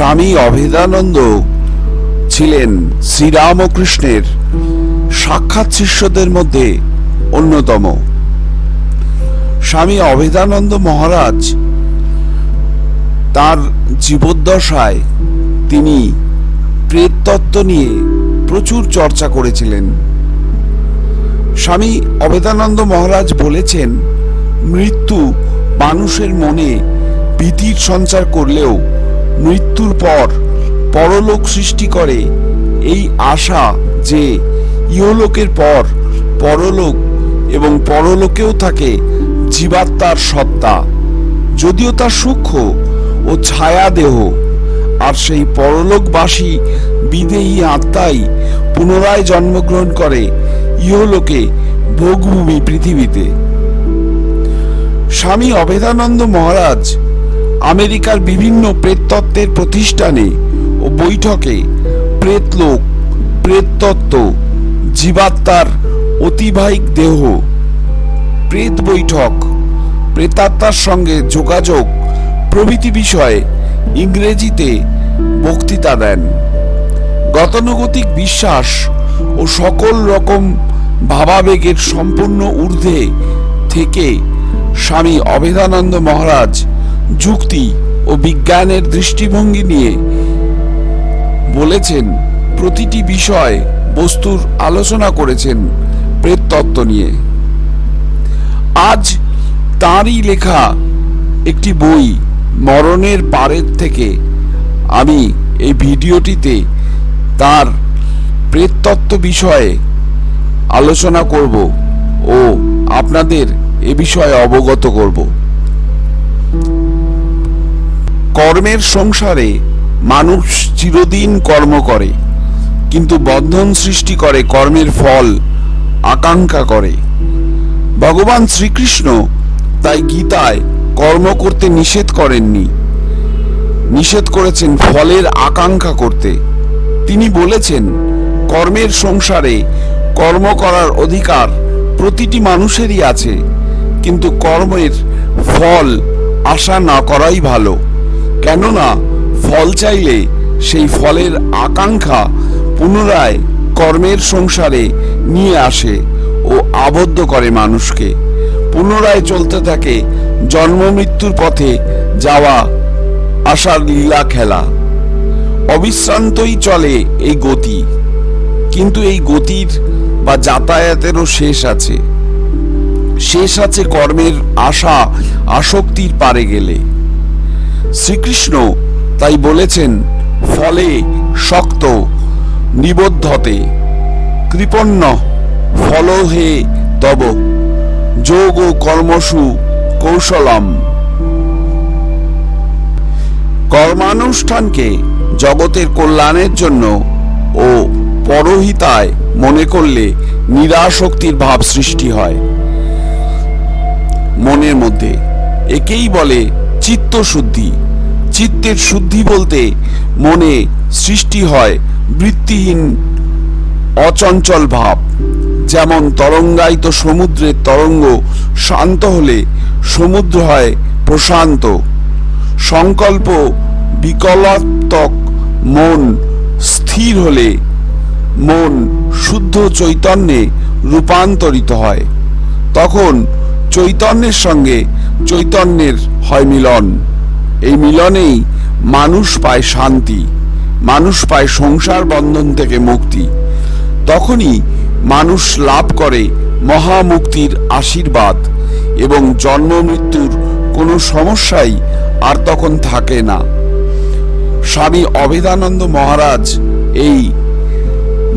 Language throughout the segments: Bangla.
স্বামী অভেদানন্দ ছিলেন শ্রীরামকৃষ্ণের সাক্ষাৎ শিষ্যদের মধ্যে অন্যতম। স্বামী অভেদানন্দ মহারাজ তার জীবদ্দশায় তিনি প্রেততত্ত্ব নিয়ে প্রচুর চর্চা করেছিলেন। স্বামী অবেদানন্দ মহারাজ বলেছেন, মৃত্যু মানুষের মনে ভীতির সঞ্চার করলেও মৃত্যুর পর পরলোক সৃষ্টি করে এই আশা যে ইহলোকের পর পরলোক এবং পরলোকেও থাকে জীবাত্মার সত্তা, যদিও তা সূক্ষ্ম ও ছায়া দেহ, আর সেই পরলোকবাসী বিদেহী আত্মাই পুনরায় জন্মগ্রহণ করে ইহলোকে ভোগভূমি পৃথিবীতে। স্বামী অভেদানন্দ মহারাজ আমেরিকার বিভিন্ন প্রেততত্ত্বের প্রতিষ্ঠানে ও বৈঠকে প্রেতলোক, প্রেততত্ত্ব, জীবাত্মার অতিবাহিক দেহ, প্রেত বৈঠক, প্রেতাত্মার সঙ্গে যোগাযোগ প্রভৃতি বিষয়ে ইংরেজিতে বক্তৃতা দেন। গতানুগতিক বিশ্বাস ও সকল রকম ভাবাবেগের সম্পূর্ণ ঊর্ধ্বে থেকে স্বামী অভেদানন্দ মহারাজ যুক্তি ও বিজ্ঞানের দৃষ্টিভঙ্গি নিয়ে বলেছেন, প্রতিটি বিষয় বস্তুর আলোচনা করেছেন প্রেততত্ত্ব নিয়ে। আজ তাঁরই লেখা একটি বই মরণের পারের থেকে আমি এই ভিডিওটিতে তার প্রেততত্ত্ব বিষয়ে আলোচনা করব ও আপনাদের এ বিষয়ে অবগত করব। কর্মের সংসারে মানুষ চিরদিন কর্ম করে, কিন্তু বন্ধন সৃষ্টি করে কর্মের ফল আকাঙ্ক্ষা করে। ভগবান শ্রীকৃষ্ণ তাই গীতায় কর্ম করতে নিষেধ করেননি, নিষেধ করেছেন ফলের আকাঙ্ক্ষা করতে। তিনি বলেছেন, কর্মের সংসারে কর্ম করার অধিকার প্রতিটি মানুষেরই আছে, কিন্তু কর্মের ফল আশা না করাই ভালো। কেননা ফল চাইলে সেই ফলের আকাঙ্ক্ষা পুনরায় কর্মের সংসারে নিয়ে আসে ও আবদ্ধ করে মানুষকে। পুনরায় চলতে থাকে জন্ম মৃত্যুর পথে যাওয়া আশার লীলা খেলা। অবিশ্রান্তই চলে এই গতি। কিন্তু এই গতির বা যাতায়াতেরও শেষ আছে। শেষ আছে কর্মের আশা, আসক্তির পারে গেলে। শ্রীকৃষ্ণ তাই বলেছেন, ফলে শক্ত, নিবদ্ধতে, কৃপণ্য ফল হে তব, যোগ কর্মসু কৌশলম। কর্মানুষ্ঠানকে জগতের কল্যাণের জন্য ও পরহিতায় মনে করলে নিরাশক্তির ভাব সৃষ্টি হয়। মনের মধ্যে একেই বলে চিত্ত শুদ্ধি। চিত্তের শুদ্ধি বলতে মনে সৃষ্টি হয় বৃত্তিহীন, অচঞ্চল ভাব। যেমন তরঙ্গায়িত সমুদ্রের তরঙ্গ শান্ত হলে সমুদ্র হয় প্রশান্ত। সংকল্প বিকলাত্মক মন স্থির হলে মন শুদ্ধ চৈতন্যে রূপান্তরিত হয়। তখন চৈতন্যের সঙ্গে চৈতন্যের হয় মিলন। এই মিলনেই মানুষ পায় শান্তি, মানুষ পায় সংসার বন্ধন থেকে মুক্তি। তখনই মানুষ লাভ করে মহামুক্তির আশীর্বাদ এবং জন্ম মৃত্যুর কোনো সমস্যাই আর তখন থাকে না। স্বামী অভেদানন্দ মহারাজ এই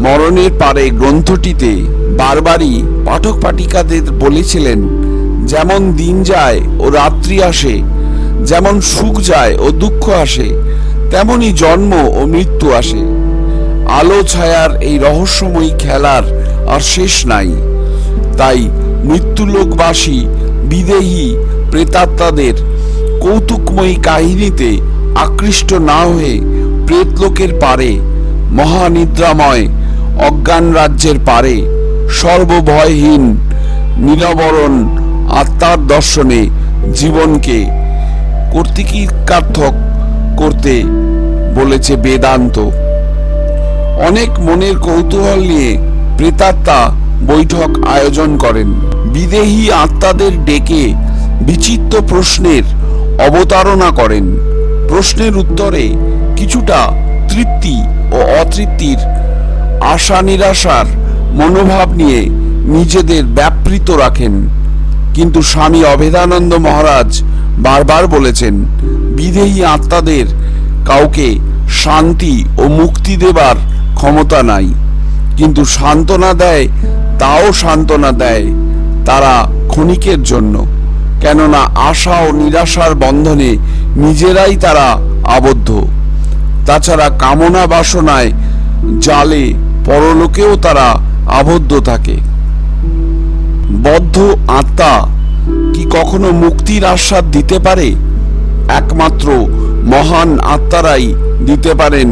মরণের পারে গ্রন্থটিতে বারবারই পাঠক পাঠিকাদের বলেছিলেন যেমন দিন যায় ও রাত্রি আসে, যেমন সুখ যায় ও দুঃখ আসে, তেমনি জন্ম ও মৃত্যু আসে। আলো ছায়ার এই রহস্যময়ী খেলার আর শেষ নাই। তাই মৃত্যুলোকবাসী, বিদেহী প্রেতাত্মাদের কৌতুকময়ী কাহিনীতে আকৃষ্ট না হয়ে প্রেতলোকের পারে, মহানিদ্রাময় অজ্ঞান রাজ্যের পারে সর্বভয়হীন, নিরবরণ আত্মার দর্শনে জীবনকে কর্তৃকার্থক করতে বলেছে বেদান্ত। অনেক মনের কৌতূহল নিয়ে প্রেতাত্মা বৈঠক আয়োজন করেন। বিদেহী আত্মাদের ডেকে বিচিত্র প্রশ্নের অবতারণা করেন। প্রশ্নের উত্তরে কিছুটা তৃপ্তি ও অতৃপ্তির আশা নিরাশার মনোভাব নিয়ে নিজেদের ব্যাপৃত রাখেন। কিন্তু স্বামী অভেদানন্দ মহারাজ বারবার বলেছেন বিদেহী আত্মাদের কাউকে শান্তি ও মুক্তি দেবার ক্ষমতা নাই। কিন্তু সান্ত্বনা দেয়, তাও সান্ত্বনা দেয় তারা ক্ষণিকের জন্য। কেননা আশা ও নিরাশার বন্ধনে নিজেরাই তারা আবদ্ধ। তাছাড়া কামনা বাসনায় জালে পরলোকেও তারা আবদ্ধ থাকে। বদ্ধ আত্মা কি কখনো মুক্তির আস্বাদ দিতে পারে? একমাত্র মহান আত্মারাই দিতে পারেন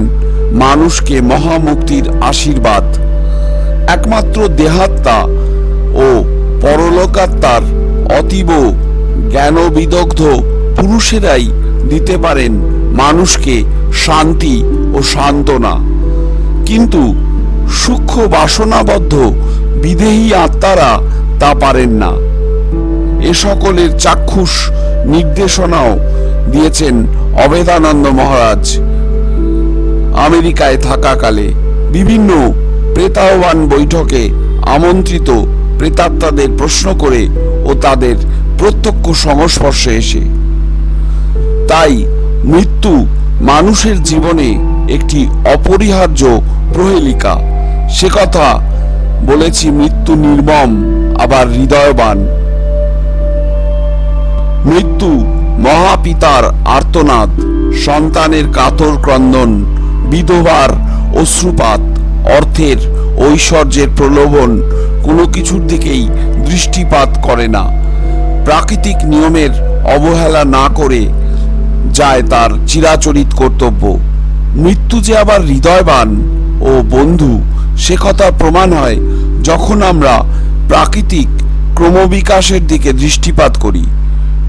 মানুষকে মহামুক্তির আশীর্বাদ। একমাত্র দেহাত্মা ও পরলোকাত্মার অতীব জ্ঞানবিদগ্ধ পুরুষেরাই দিতে পারেন মানুষকে শান্তি ও সান্ত্বনা। কিন্তু সূক্ষ্ম বাসনাবদ্ধ বিদেহী আত্মারা তা পারেন না। এ সকলের চাক্ষুষ নির্দেশনাও দিয়েছেন অবেদানন্দ মহারাজ। আমেরিকায় থাকাকালে বিভিন্ন প্রেতাহ্বান বৈঠকে আমন্ত্রিত প্রেতাত্মাদের প্রশ্ন করে ও তাদের প্রত্যক্ষ সংস্পর্শে এসে। তাই মৃত্যু মানুষের জীবনে একটি অপরিহার্য প্রহেলিকা। সে কথা বলেছি মৃত্যু নির্মম আবার হৃদয়বান। মৃত্যু মহাপিতার আর্তনাদ, সন্তানের কাতর ক্রন্দন, বিধবার অশ্রুপাত, অর্থের ঐশ্বর্যের প্রলোভন কোনো কিছুর দিকেই দৃষ্টিপাত করে না। প্রাকৃতিক নিয়মের অবহেলা না করে যায় তার চিরাচরিত কর্তব্য। মৃত্যু যে আবার হৃদয়বান ও বন্ধু, সে কথা প্রমাণ হয় যখন আমরা প্রাকৃতিক ক্রমবিকাশের দিকে দৃষ্টিপাত করি।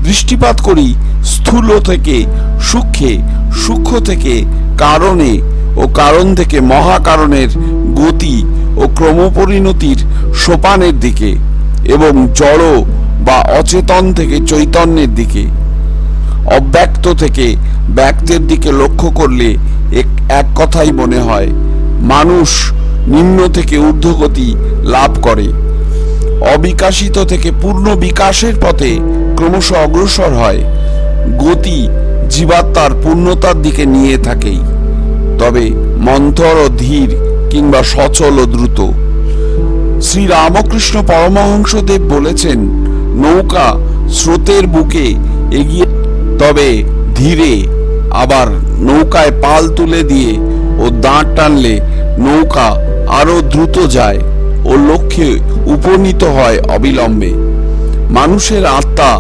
দৃষ্টিপাত করি স্থূল থেকে সূক্ষ্মে, সূক্ষ্ম থেকে কারণে ও কারণ থেকে মহাকারণের গতি ও ক্রমপরিণতির সোপানের দিকে এবং জড় বা অচেতন থেকে চৈতন্যের দিকে। অব্যক্ত থেকে ব্যক্তের দিকে লক্ষ্য করলে এক- এক কথাই মনে হয়, মানুষ নিম্ন থেকে ঊর্ধ্বগতি লাভ করে। অবিকাশিত থেকে পূর্ণ বিকাশের পথে ক্রমশ অগ্রসর হয়। গতি জীবাত্মার পূর্ণতার দিকে নিয়ে থাকেই। তবে মন্থর ও ধীর কিংবা সচল ও দ্রুত। শ্রী রামকৃষ্ণ পরমহংসদেব বলেছেন, নৌকা স্রোতের বুকে এগিয়ে তবে ধীরে আবার নৌকায় পাল তুলে দিয়ে ও দাঁড় টানলে নৌকা আরও দ্রুত যায়। ও লক্ষ্যে উপনীত হয় অবিলম্বে। মানুষের আত্মা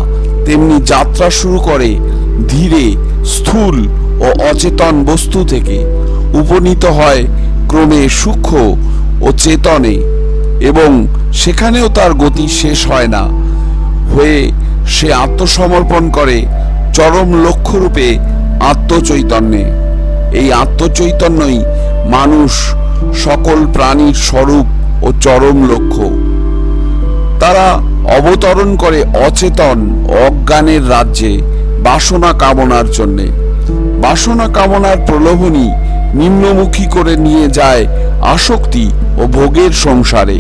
তেমনি যাত্রা শুরু করে ধীরে, স্থূল ও অচেতন বস্তু থেকে। উপনীত হয় ক্রমে সূক্ষ্ম ও চেতনে এবং সেখানেও তার গতি শেষ হয় না। হয়ে সে আত্মসমর্পণ করে চরম লক্ষ্যরূপে আত্মচৈতন্যে। এই আত্মচৈতন্যই মানুষ সকল প্রাণীর স্বরূপ ও চরম লক্ষ্য। তারা অবতরণ করে অচেতন অজ্ঞানের রাজ্যে বাসনা কামনার জন্যে। বাসনা কামনার প্রলোভনই নিম্নমুখী করে নিয়ে যায় আসক্তি ও ভোগের সংসারে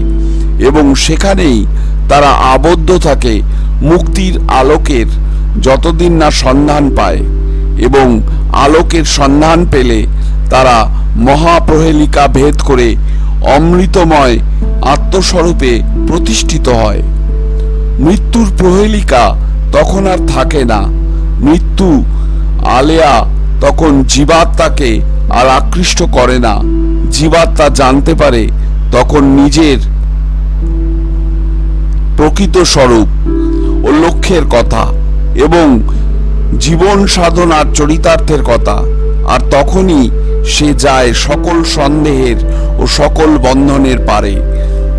এবং সেখানেই তারা আবদ্ধ থাকে মুক্তির আলোকের যতদিন না সন্ধান পায় এবং আলোকের সন্ধান পেলে তারা মহাপ্রহেলিকা ভেদ করে অমৃতময় আত্মস্বরূপে প্রতিষ্ঠিত হয়। মৃত্যুর প্রহেলিকা তখন আর থাকে না। মৃত্যু আলেয়া তখন জীবাত্মাকে আর আকৃষ্ট করে না। জীবাত্মা জানতে পারে তখন নিজের প্রকৃত স্বরূপ ও লক্ষ্যের কথা এবং জীবন সাধনার চরিতার্থের কথা। আর তখনই সে যায় সকল সন্দেহের ও সকল বন্ধনের পারে।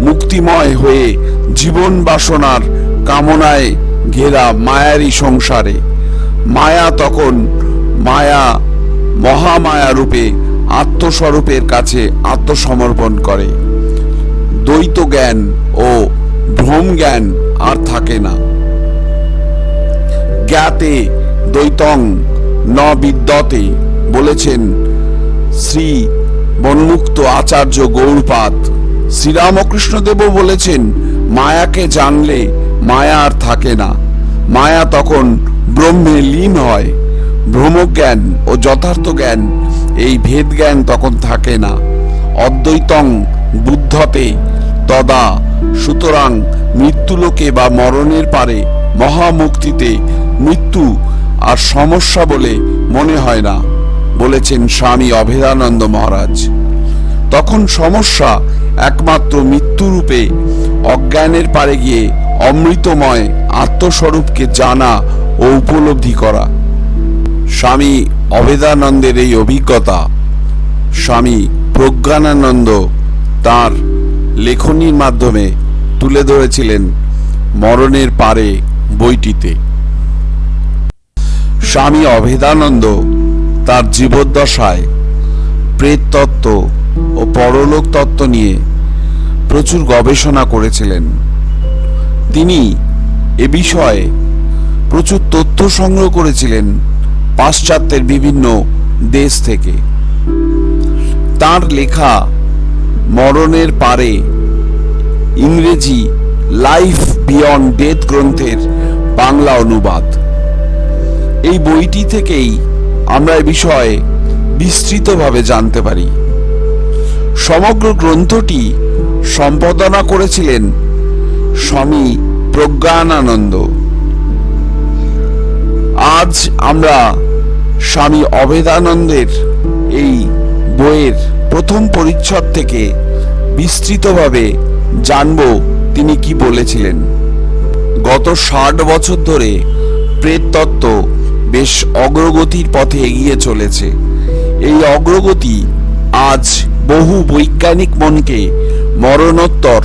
মুক্তিময় হয়ে জীবন বাসনার কামনায় ঘেরা মায়ারই সংসারে। মায়া তখন মায়া মহামায়া রূপে আত্মস্বরূপের কাছে আত্মসমর্পণ করে। দ্বৈত জ্ঞান ও ভ্রম জ্ঞান আর থাকে না। জ্ঞাতে দ্বৈতং ন বিদ্যতে বলেছেন শ্রী বন্মুক্ত আচার্য গৌরপাদ। শ্রীরামকৃষ্ণদেবও বলেছেন, মায়াকে জানলে মায়া আর থাকে না। মায়া তখন ব্রহ্মে লীন হয়। ব্রহ্মজ্ঞান ও যথার্থ জ্ঞান, এই ভেদ জ্ঞান তখন থাকে না। অদ্বৈতং বুদ্ধতে তদা সুতরাং মৃত্যুলোকে বা মরণের পারে মহামুক্তিতে মৃত্যু আর সমস্যা বলে মনে হয় না। বলেছেন স্বামী অভেদানন্দ মহারাজ। তখন সমস্যা একমাত্র মৃত্যুরূপে অজ্ঞানের পারে গিয়ে অমৃতময় আত্মস্বরূপকে জানা ও উপলব্ধি করা। স্বামী অভেদানন্দের এই অভিজ্ঞতা, স্বামী প্রজ্ঞানানন্দ তার লেখনীর মাধ্যমে তুলে ধরেছিলেন মরণের পারে বইটিতে। স্বামী অভেদানন্দ তার জীবদ্দশায় প্রেততত্ত্ব ও পরলোক তত্ত্ব নিয়ে প্রচুর গবেষণা করেছিলেন। তিনি এ বিষয়ে প্রচুর তথ্য সংগ্রহ করেছিলেন পাশ্চাত্যের বিভিন্ন দেশ থেকে। তার লেখা মরণের পারে ইংরেজি লাইফ বিয়ন্ড ডেথ গ্রন্থের বাংলা অনুবাদ। এই বইটি থেকেই আমরা এ বিষয়ে বিস্তৃতভাবে জানতে পারি। সমগ্র গ্রন্থটি সম্পাদনা করেছিলেন স্বামী প্রজ্ঞানানন্দ আজ আমরা স্বামী অভেদানন্দের এই বইয়ের প্রথম পরিচ্ছদ থেকে বিস্তৃতভাবে জানব তিনি কি বলেছিলেন। গত ষাট বছর ধরে প্রেততত্ত্ব বেশ অগ্রগতির পথে এগিয়ে চলেছে। এই অগ্রগতি আজ বহু বৈজ্ঞানিক মনকে মরণোত্তর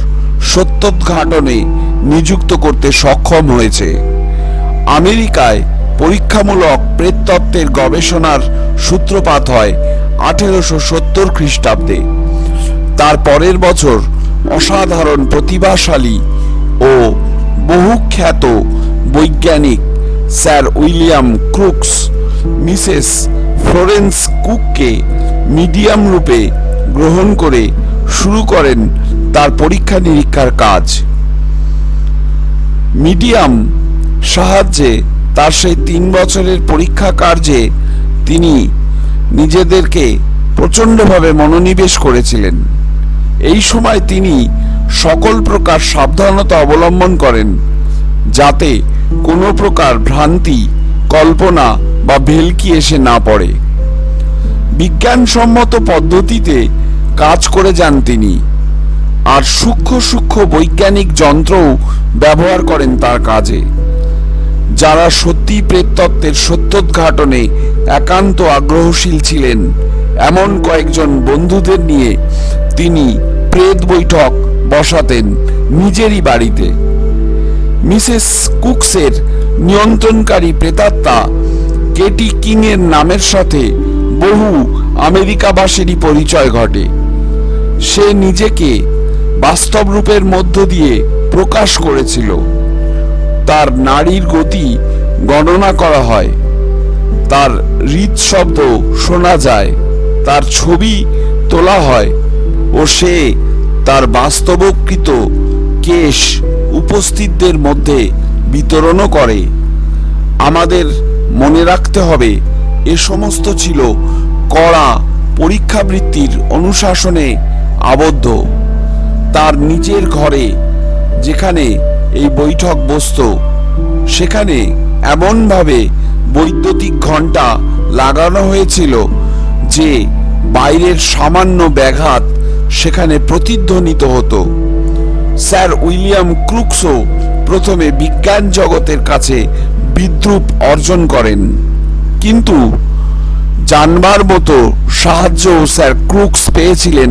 সত্যোদ্ঘাটনে নিযুক্ত করতে সক্ষম হয়েছে। আমেরিকায় পরীক্ষামূলক প্রেততত্ত্বের গবেষণার সূত্রপাত হয় আঠেরোশো সত্তর খ্রিস্টাব্দে। তার পরের বছর অসাধারণ প্রতিভাশালী ও বহুখ্যাত বৈজ্ঞানিক sir William Crookes, Mrs Florence কুককে medium রূপে গ্রহণ করে শুরু করেন তার পরীক্ষা নিরীক্ষার কাজ। মিডিয়াম সাহায্যে তার সেই তিন বছরের পরীক্ষা কার্যে তিনি নিজেদেরকে প্রচণ্ডভাবে মনোনিবেশ করেছিলেন। এই সময় তিনি সকল প্রকার সাবধানতা অবলম্বন করেন যাতে কোনো প্রকার ভ্রান্তি, কল্পনা বা ভেলকি এসে না পড়ে। বিজ্ঞানসম্মত পদ্ধতিতে কাজ করে যান তিনি। আর সূক্ষ্ম সূক্ষ্ম বৈজ্ঞানিক যন্ত্রও ব্যবহার করেন তার কাজে। যারা সত্যি প্রেততত্ত্বের সত্যোদ্ঘাটনে একান্ত আগ্রহশীল ছিলেন, এমন কয়েকজন বন্ধুদের নিয়ে তিনি প্রেত বৈঠক বসাতেন নিজেরই বাড়িতে। মিসেস কুকসের নিয়ন্ত্রণকারী প্রেতাত্মা কেটি কিং এর নামের সাথে বহু আমেরিকাবাসীরই পরিচয় ঘটে। সে নিজেকে বাস্তব রূপের মধ্য দিয়ে প্রকাশ করেছিল। তার নারীর গতি গণনা করা হয়। তার হৃদশব্দ শোনা যায়, তার ছবি তোলা হয় ও সে তার বাস্তবকৃত কেশ উপস্থিতদের মধ্যে বিতরণও করে। আমাদের মনে রাখতে হবে, এ সমস্ত ছিল কড়া পরীক্ষাবৃত্তির অনুশাসনে আবদ্ধ। তার নিজের ঘরে যেখানে এই বৈঠক বসত, সেখানে এমনভাবে বৈদ্যুতিক ঘণ্টা লাগানো হয়েছিল যে বাইরের সামান্য ব্যাঘাত সেখানে প্রতিধ্বনিত হতো। স্যার উইলিয়াম ক্রুকসও প্রথমে বিজ্ঞান জগতের কাছে বিদ্রুপ অর্জন করেন। কিন্তু জানবার মতো সাহায্য স্যার ক্রুকস পেয়েছিলেন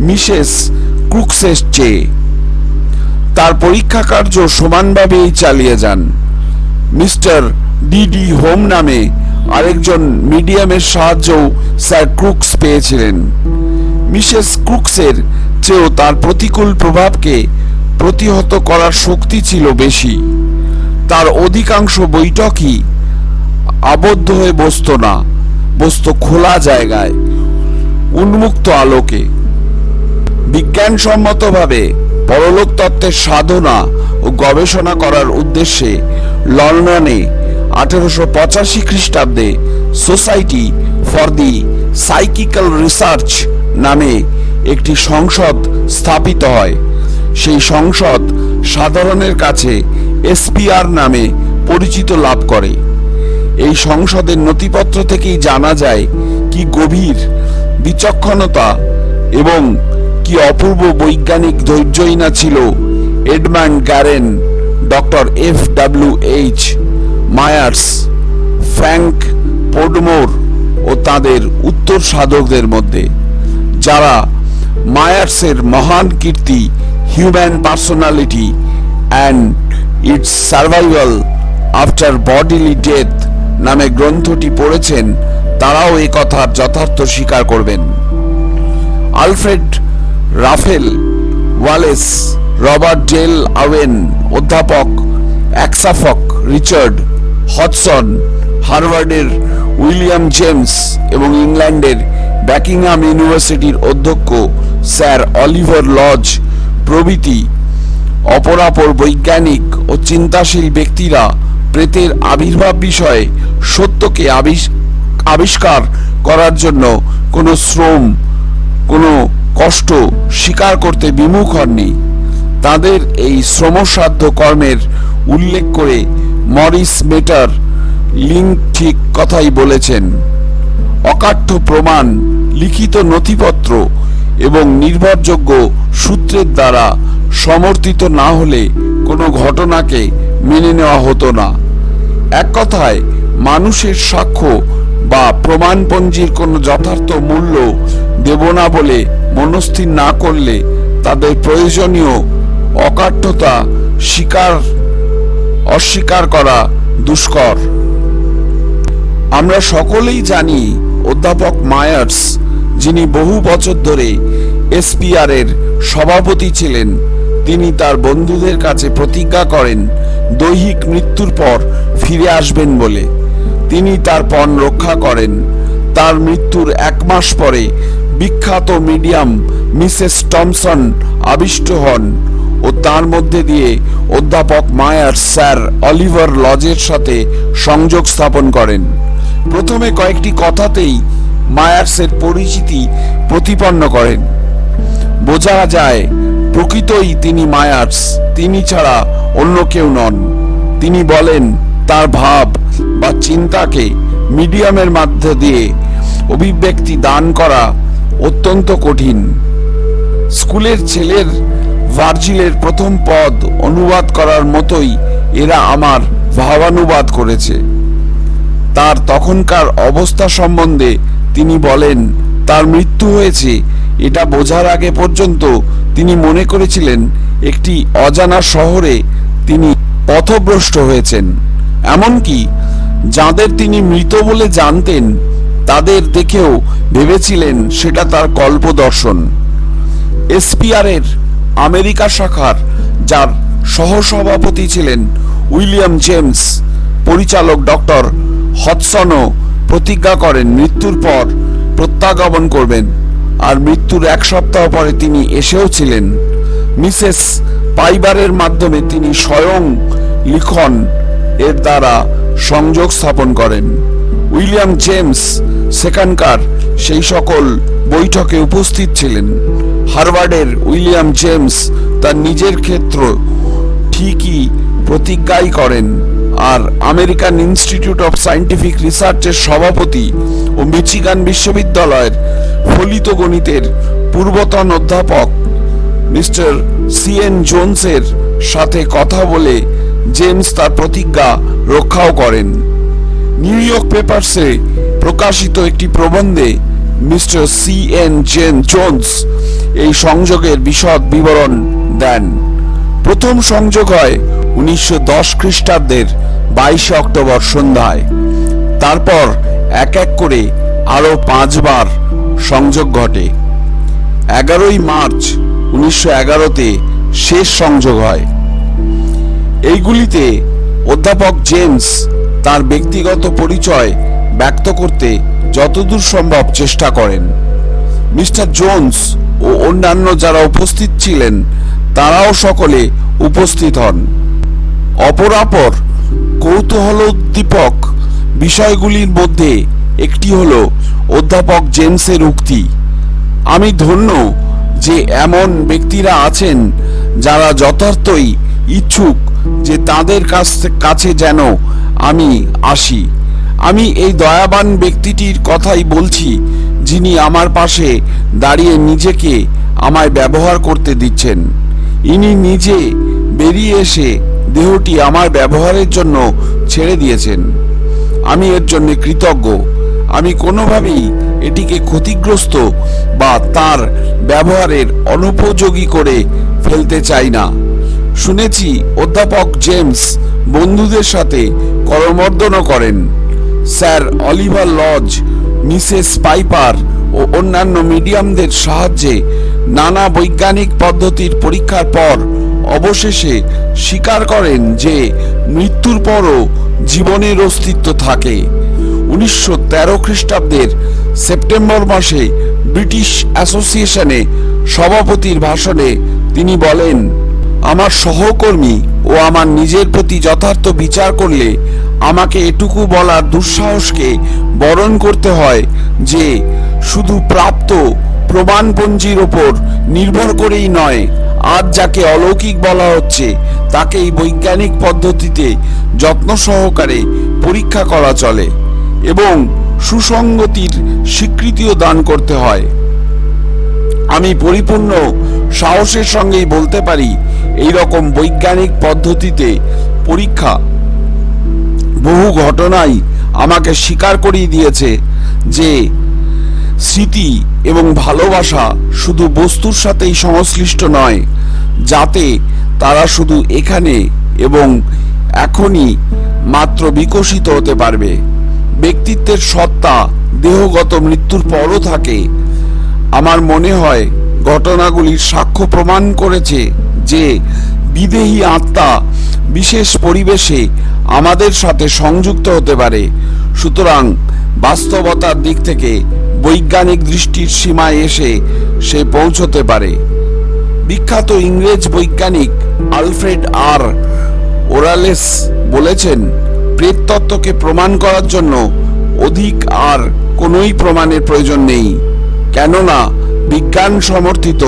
মিসেস ক্রুকসের চেয়ে। তার পরীক্ষা কার্য সমানভাবেই চালিয়ে যান। মিস্টার ডিডি হোম নামে আরেকজন মিডিয়ামের সাহায্যও স্যার ক্রুকস পেয়েছিলেন। মিসেস ক্রুকসের চেয়েও তার প্রতিকূল প্রভাবকে প্রতিহত করার শক্তি ছিল বেশি। তার অধিকাংশ বৈঠকই আবদ্ধ হয়ে বসতো না, বসতো খোলা জায়গায়, উন্মুক্ত আলোকে। বিজ্ঞানসম্মতভাবে পরলোক তত্ত্বের সাধনা ও গবেষণা করার উদ্দেশ্যে লন্ডনে আঠেরোশো পঁচাশি খ্রিস্টাব্দে society for the psychical research নামে একটি সংসদ স্থাপিত হয়। সেই সংসদ সাধারণের কাছে এসপিআর নামে পরিচিত লাভ করে। এই সংসদের নথিপত্র থেকেই জানা যায় কি গভীর বিচক্ষণতা এবং কি অপূর্ব বৈজ্ঞানিক ধৈর্যই না ছিল Edmund Gurney, doctor F W H, Myers, Frank Podmore ও তাদের উত্তর সাধকদের মধ্যে। যারা মায়ার্সের মহান কীর্তি human personality and its survival after bodily death নামে গ্রন্থটি পড়েছেন, তারাও এ কথার যথার্থ স্বীকার করবেন। Alfred Russel Wallace, Robert Dale Owen, অধ্যাপক অ্যাক্সাফক রিচার্ড হটসন হার্ভার্ডের উইলিয়াম জেমস এবং ইংল্যান্ডের ব্যাকিংহাম ইউনিভার্সিটির অধ্যক্ষ স্যার অলিভার লজ প্রভৃতি অপরাপর বৈজ্ঞানিক ও চিন্তাশীল ব্যক্তিরা প্রেতের আবির্ভাব বিষয়ে সত্যকে আবিষ্কার করার জন্য কোনো শ্রম, কোনো কষ্ট স্বীকার করতে বিমুখ হননি। তাদের এই শ্রমসাধ্য কর্মের উল্লেখ করে মরিস মেটার লিঙ্ক ঠিক কথাই বলেছেন। অকাঠ্য প্রমাণ, লিখিত নথিপত্র এবং নির্ভরযোগ্য সূত্রের দ্বারা সমর্থিত না হলে কোনো ঘটনাকে মেনে নেওয়া হতো না। এক কথায়, মানুষের সাক্ষ্য বা প্রমাণপঞ্জির কোনো যথার্থ মূল্য দেব না বলে মনস্থির না করলে তাদের প্রয়োজনীয় অকাঠ্যতা স্বীকার, অস্বীকার করা দুষ্কর। আমরা সকলেই জানি অধ্যাপক মায়ার্স, যিনি বহু বছর ধরে এসপিআর এর সভাপতি ছিলেন, তিনি তার বন্ধুদের কাছে প্রতিজ্ঞা করেন, দৈহিক মৃত্যুর পর ফিরে আসবেন বলে। তিনি তার পণ রক্ষা করেন। তার মৃত্যুর এক মাস পরে বিখ্যাত মিডিয়াম মিসেস টমসন আবিষ্ট হন ও তার মধ্যে দিয়ে অধ্যাপক মায়ার স্যার অলিভার লজের সাথে সংযোগ স্থাপন করেন। প্রথমে কয়েকটি কথাতেই মায়ার্সের পরিচিতি প্রতিপন্ন করেন। বোঝা যায়, প্রকৃতই তিনি মায়ার্স। তিনি ছাড়া অন্য কেউ নন। তিনি বলেন, তার ভাব বা চিন্তাকে মিডিয়ামের মধ্যে দিয়ে অভিব্যক্তি দান করা অত্যন্ত কঠিন। স্কুলের ছেলের ভার্জিলের প্রথম পদ অনুবাদ করার মতোই এরা আমার ভাবানুবাদ করেছে। তার তখনকার অবস্থা সম্বন্ধে তিনি বলেন, তার মৃত্যু হয়েছে। এটা বোঝার আগে পর্যন্ত তিনি মনে করেছিলেন, একটি অজানা শহরে তিনি পথভ্রষ্ট হয়েছেন। এমনকি যাদের তিনি মৃত বলে জানতেন, তাদের দেখেও ভেবেছিলেন সেটা তার কল্পদর্শন। এসপিআর এর আমেরিকা শাখার, যার সহসভাপতি ছিলেন উইলিয়াম জেমস, পরিচালক ডক্টর হডসনও প্রতিজ্ঞা করেন, মৃত্যুর পর প্রত্যাগমন করবেন। আর মৃত্যুর এক সপ্তাহ পরে তিনি এসেও ছিলেন। মিসেস পাইবারের মাধ্যমে তিনি স্বয়ং লিখন এর দ্বারা সংযোগ স্থাপন করেন। উইলিয়াম জেমস সেখানকার সেই সকল বৈঠকে উপস্থিত ছিলেন। হার্ভার্ডের উইলিয়াম জেমস তার নিজের ক্ষেত্র ঠিকই প্রতিজ্ঞাই করেন। আর আমেরিকান ইনস্টিটিউট অফ সায়েন্টিফিক রিসার্চের সভাপতি ও মিচিগান বিশ্ববিদ্যালয়ের ফলিত গণিতের পূর্বতন অধ্যাপক মিস্টার সি এন জোনসের সাথে কথা বলে জেমস তার প্রতিজ্ঞা রক্ষাও করেন। নিউ ইয়র্ক পেপারসে প্রকাশিত একটি প্রবন্ধে mister C N Jane Jones এই সংযোগের বিশদ বিবরণ দেন। প্রথম সংযোগ হয় উনিশশো দশ খ্রিস্টাব্দের বাইশে অক্টোবর সন্ধ্যায়। তারপর এক এক করে আরও পাঁচবার সংযোগ ঘটে। এগারোই মার্চ উনিশশো এগারোতে শেষ সংযোগ হয়। এইগুলিতে অধ্যাপক জেমস তার ব্যক্তিগত পরিচয় ব্যক্ত করতে যতদূর সম্ভব চেষ্টা করেন। মিস্টার জোন্স ও অন্যান্য যারা উপস্থিত ছিলেন, তারাও সকলে উপস্থিত হন। অপরাপর কৌতূহলোদ্দীপক বিষয়গুলির মধ্যে একটি হল অধ্যাপক জেমসের উক্তি। আমি ধন্য যে এমন ব্যক্তিরা আছেন যারা যথার্থই ইচ্ছুক যে তাদের কাছ কাছে যেন আমি আসি। আমি এই দয়াবান ব্যক্তিটির কথাই বলছি, যিনি আমার পাশে দাঁড়িয়ে নিজেকে আমায় ব্যবহার করতে দিচ্ছেন। ইনি নিজে বেরিয়ে এসে দেহটি আমার ব্যবহারের জন্য ছেড়ে দিয়েছেন। আমি এর জন্য কৃতজ্ঞ। আমি কোনোভাবেই এটিকে ক্ষতিগ্রস্ত বা তার ব্যবহারের অনুপযোগী করে ফেলতে চাই না। শুনেছি অধ্যাপক জেমস বন্ধুদের সাথে করমর্দনও করেন। Sir Oliver Lodge, Mrs Piper ও অন্যান্য মিডিয়ামদের সাহায্যে নানা বৈজ্ঞানিক পদ্ধতির পরীক্ষার পর অবশেষে স্বীকার করেন যে মৃত্যুর পরও জীবনের অস্তিত্ব থাকে। উনিশশো তেরো খ্রিস্টাব্দের সেপ্টেম্বর মাসে ব্রিটিশ অ্যাসোসিয়েশনে সভাপতির ভাষণে তিনি বলেন, আমার সহকর্মী ও আমার নিজের প্রতি যথার্থ বিচার করলে আমাকে এটুকু বলার দুঃসাহসকে বরণ করতে হয় যে, শুধু প্রাপ্ত প্রমাণপঞ্জির ওপর নির্ভর করেই নয় আজ যাকে অলৌকিক বলা হচ্ছে, তাকেই বৈজ্ঞানিক পদ্ধতিতে যত্ন সহকারে পরীক্ষা করা চলে এবং সুসঙ্গতির স্বীকৃতিও দান করতে হয়। আমি পরিপূর্ণ সাহসের সঙ্গেই বলতে পারি এই রকম বৈজ্ঞানিক পদ্ধতিতে পরীক্ষা বহু ঘটনাই আমাকে স্বীকার করিয়ে দিয়েছে যে স্মৃতি এবং ভালোবাসা শুধু বস্তুর সাথেই সংশ্লিষ্ট নয়, যাতে তারা শুধু এখানে এবং এখনই মাত্র বিকশিত হতে পারবে। ব্যক্তিত্বের সত্তা, দেহগত মৃত্যুর পরও থাকে। আমার মনে হয় ঘটনাগুলির সাক্ষ্য প্রমাণ করেছে যে বিদেহী আত্মা বিশেষ পরিবেশে আমাদের সাথে সংযুক্ত হতে পারে। সুতরাং বাস্তবতার দিক থেকে বৈজ্ঞানিক দৃষ্টির সীমায় এসে সে পৌঁছতে পারে। বিখ্যাত ইংরেজ বৈজ্ঞানিক আলফ্রেড আর ওরালেস বলেছেন প্রেততত্ত্বকে প্রমাণ করার জন্য অধিক আর কোনোই প্রমাণের প্রয়োজন নেই। কেননা, বিজ্ঞান সমর্থিত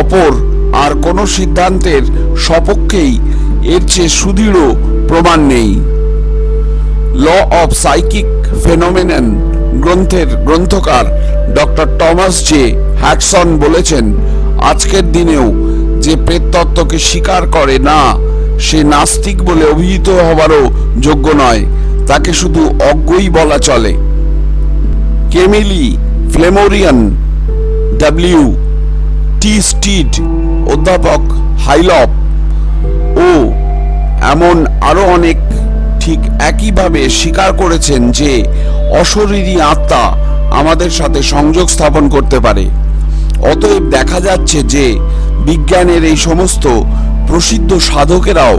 অপর আর কোনো সিদ্ধান্তের সপক্ষেই এর চেয়ে সুদৃঢ় প্রমাণ নেই। ল অফ সাইকিক ফেনোমেনন গ্রন্থের গ্রন্থকার ডক্টর টমাস জে হ্যাটসন বলেছেন, আজকের দিনেও যে প্রেততত্ত্বকে স্বীকার করে না, সে নাস্তিক বলে অভিহিত হবারও যোগ্য নয়। তাকে শুধু অজ্ঞই বলা চলে। কেমিলি ফ্লেমোরিয়ান, ডাব্লিউ টি স্টিড, অধ্যাপক হাইলপ, ও এমন আরও অনেক ঠিক একইভাবে স্বীকার করেছেন যে অশরীরী আত্মা আমাদের সাথে সংযোগ স্থাপন করতে পারে। অতএব দেখা যাচ্ছে যে বিজ্ঞানের এই সমস্ত প্রসিদ্ধ সাধকেরাও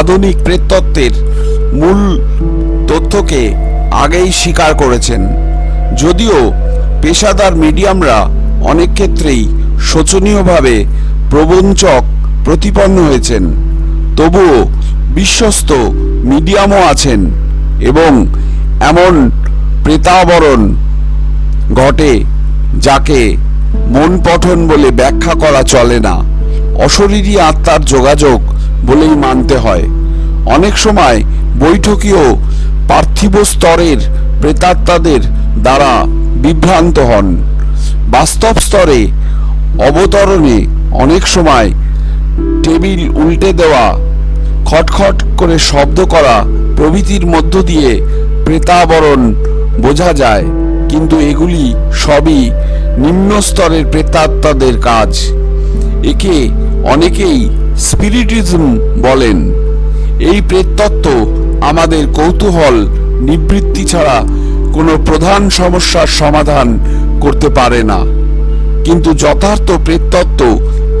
আধুনিক প্রেতত্ত্বের মূল তথ্যকে আগেই স্বীকার করেছেন। যদিও পেশাদার মিডিয়ামরা অনেক ক্ষেত্রেই শোচনীয়ভাবে প্রবঞ্চক প্রতিপন্ন হয়েছেন। তবুও বিশ্বস্ত মিডিয়ামও আছেন এবং এমন প্রেতাবরণ ঘটে, যাকে মন পঠন বলে ব্যাখ্যা করা চলে না। অশরীরী আত্মার যোগাযোগ বলেই মানতে হয়। অনেক সময় বৈঠকীয় পার্থিব স্তরের প্রেতাত্মাদের দ্বারা বিভ্রান্ত হন। বাস্তব স্তরে অবতরণে অনেক সময় টেবিল উল্টে দেওয়া, খটখট করে শব্দ করা প্রভৃতির মধ্য দিয়ে প্রেতাবরণ বোঝা যায়, কিন্তু এগুলি সবই নিম্ন স্তরের প্রেতাত্মাদের কাজ। একে অনেকেই স্পিরিটিজম বলেন। এই প্রেততত্ত্ব আমাদের কৌতূহল, নিবৃত্তি ছাড়া কোনো প্রধান সমস্যার সমাধান করতে পারে না। কিন্তু যথার্থ প্রেতত্ত্ব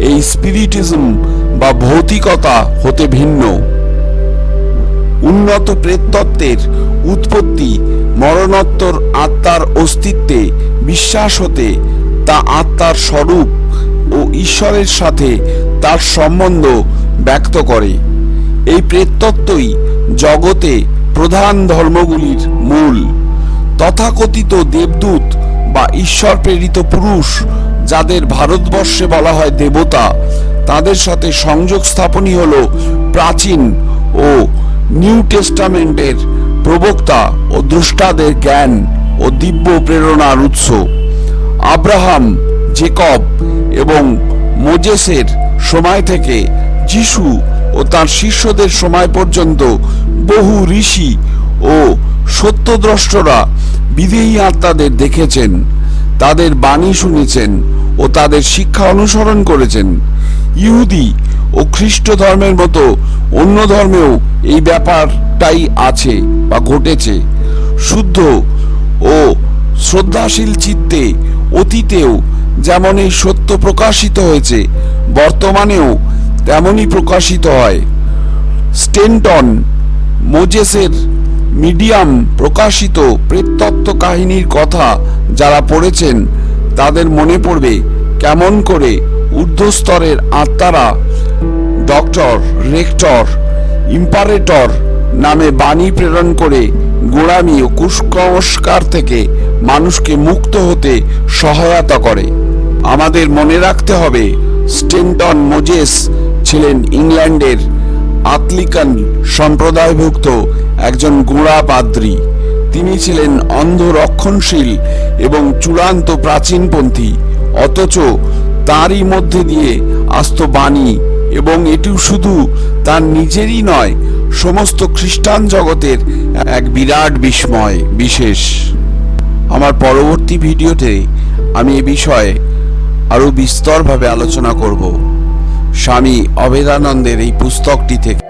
এই স্পিরিটিজম বা ভৌতিকতা হতে ভিন্ন। উন্নত প্রেতত্ত্বের উৎপত্তি মরণোত্তর আত্মার অস্তিত্বে বিশ্বাস হতে তা আত্মার স্বরূপ ও ঈশ্বরের সাথে তার সম্বন্ধ ব্যক্ত করে। এই প্রেতত্ত্বই জগতে প্রধান ধর্মগুলির মূল। তথাকথিত দেবদূত বা ঈশ্বর প্রেরিত পুরুষ যাদের ভারতবর্ষে বলা হয় দেবতা, তাদের সাথে সংযোগ স্থাপনই হল প্রাচীন ও নিউ টেস্টামেন্টের প্রবক্তা ও দ্রষ্টাদের জ্ঞান ও দিব্য প্রেরণার উৎস। আব্রাহাম, জেকব এবং মোজেসের সময় থেকে যিশু ও তার শিষ্যদের সময় পর্যন্ত বহু ঋষি ও সত্যদ্রষ্টরা বিদেহী আত্মাদের দেখেছেন, তাদের বাণী শুনেছেন ও তাদের শিক্ষা অনুসরণ করেছেন। ইহুদি ও খ্রিস্ট ধর্মের মতো অন্য ধর্মেও এই ব্যাপারটাই আছে বা ঘটেছে। শুদ্ধ ও শ্রদ্ধাশীল চিত্তে অতীতেও যেমন এই সত্য প্রকাশিত হয়েছে, বর্তমানেও তেমনই প্রকাশিত হয়। স্টেনটন মোজেসের মিডিয়াম প্রকাশিত প্রেতত্ত্ব কাহিনীর কথা যারা পড়েছেন, তাদের মনে পড়বে কেমন করে ঊর্ধ্বস্তরের আত্মারা ডক্টর, রেক্টর, ইম্পারেটর নামে বাণী প্রেরণ করে গোড়ামি ও কুসংস্কার থেকে মানুষকে মুক্ত হতে সহায়তা করে। আমাদের মনে রাখতে হবে, স্টেন্টন মোজেস ছিলেন ইংল্যান্ডের আতলিকান সম্প্রদায়ভুক্ত একজন গোড়া পাদ্রী। তিনি ছিলেন অন্ধ রক্ষণশীল এবং চূড়ান্ত প্রাচীনপন্থী, অথচ তারই মধ্যে দিয়ে আস্ত বাণী এবং এটিও শুধু তার নিজেরই নয়, সমস্ত খ্রিস্টান জগতের এক বিরাট বিস্ময় বিশেষ। আমার পরবর্তী ভিডিওতে আমি এ বিষয়ে আরও বিস্তরভাবে আলোচনা করব। স্বামী অভেদানন্দের এই পুস্তকটি থেকে